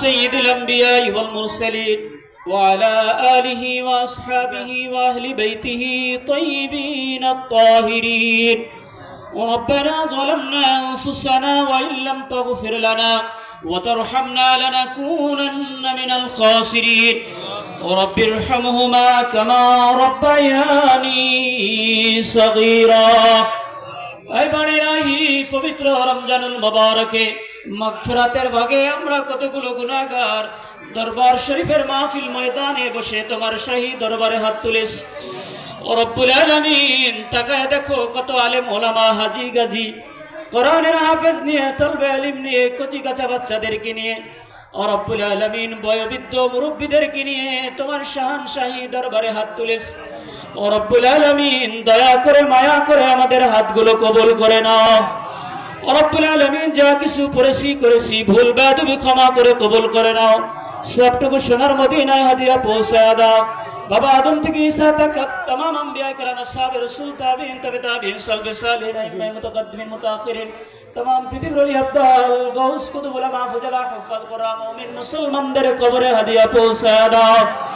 سيد الأنبياء والمرسلين وعلى آله وأصحابه وأهل بيته طيبين الطاهرين. ربنا ظلمنا أنفسنا وإن لم تغفر لنا وترحمنا لنكونن من الخاسرين. رب ارحمهما كما ربياني صغيرا. এই বাণীরাহি পবিত্র রমজানুল মোবারকে মগফিরাতের ভাগে আমরা কতগুলো গুনাহগার দরবার শরীফের মাহফিল ময়দানে বসে তোমার শাহী দরবারে হাত তুলিস ও রব্বুল আলামিন, তাকায় দেখো কত আলেম ওলামা হাজি গাজি, কোরআনের হাফেজ নিয়ে, তলবে আলিম নিয়ে, কচি কাঁচা বাচ্চাদেরকে নিয়ে রব্বুল আলামিন বয়োবৃদ্ধ মুরব্বীদেরকে নিয়ে তোমার শাহান শাহী দরবারে হাত তুলিস ও রব্বুল আলামিন দয়া করে মায়া করে আমাদের হাতগুলো কবুল করে নাও ও রব্বুল আলামিন যা কিছু পড়েছি করেছি ভুল তুমি ক্ষমা করে কবুল করে নাও সবটুকু সোনার মদিনায় হাদিয়া পৌঁছায় দাও বাবা আদম থেকে ঈসা তক तमाम अंबिया کرام असहाब रसूल ताबीन तबे ताबीन सल्फ सालिहीन इमाम मुतकद्दिमीन मुताखिरीन तमाम পৃথিবীর ওলি আব্দাল গাউস কুতুব উলামা ফুজালা হুফাজ কোরআন মুমিন মুসলমানদের কবরে হাদিয়া পৌঁছায় দাও ইয়া রাব্বুল আলামিন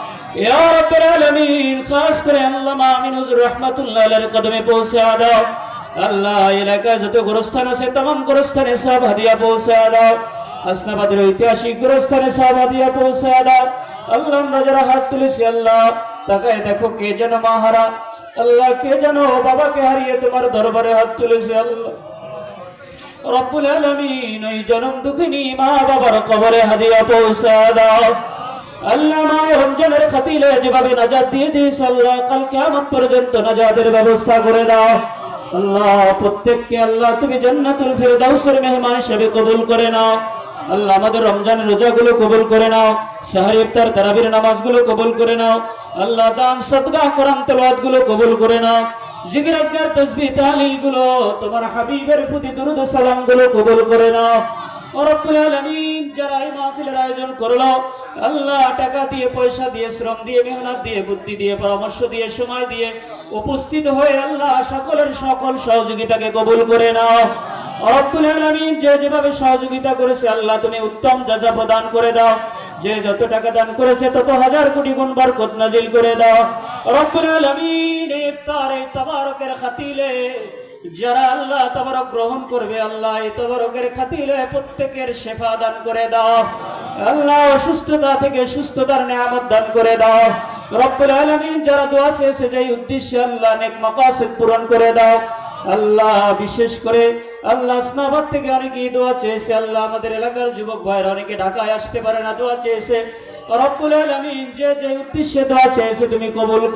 খাস করে আল্লাহ দেখো কে যেন মাহারা। আল্লাহ কে যেন বাবাকে হারিয়ে তোমার দরবারে হাত তুলেছে, আল্লাহ। রব্বুল আলমিন, ওই জনম দুঃখিনী মা বাবার কবরে হাদিয়া পৌঁছে দাও। আল্লাহ মা রমজানের খাতিলে যেভাবে নাজাত দিয়ে দিস পর্যন্ত নাজাতের ব্যবস্থা করে দাও। আল্লাহ, প্রত্যেককে আল্লাহ তুমি জান্নাতুল হিসেবে কবুল করে নাও। আল্লাহ আমাদের রমজানের রোজাগুলো কবুল করে নাও। সাহারি ইফতার, তারাবির নামাজগুলো কবুল করে নাও। আল্লাহ দান সদগা কোরআন তেলাওয়াতগুলো কবুল করে নাও। জিকির, আজগার, তাসবিহ তাহলিলগুলো তোমার হাবিবের প্রতি দরুদ ও সালামগুলো কবুল করে নাও। রব্বুল আলামিন, যারা পয়সা দিয়ে, শ্রম সকলের সকল সহযোগিতাকে করে নাও। যে যেভাবে সহযোগিতা করেছে, আল্লাহ তুমি উত্তম যাজা প্রদান করে দাও। যে যত টাকা দান করেছে, তত হাজার কোটি গুণ বরকত নাজিল করে দাও। রব্বুল যারা আল্লাহ তাবারক গ্রহণ করবে, আল্লাহ এই তাবারকের প্রত্যেকের শেফা দান করে দাও। আল্লাহ অসুস্থতা থেকে সুস্থতার নিয়ামত দান করে দাও। রব্বুল যারা দোয়া চেয়েছে যে উদ্দেশ্যে আল্লাহ পূরণ করে দাও। আল্লাহ বিশেষ করে আল্লাহ ইসলামাবাদ থেকে আল্লাহ আমাদের এলাকার যুবক ভাইরা অনেকে ঢাকায় আসতে পারে না, দোয়া চেয়েছে। রব্বুল আলামিন যে যে উদ্দেশ্যে দোয়া চেয়েছে, তুমি কবুল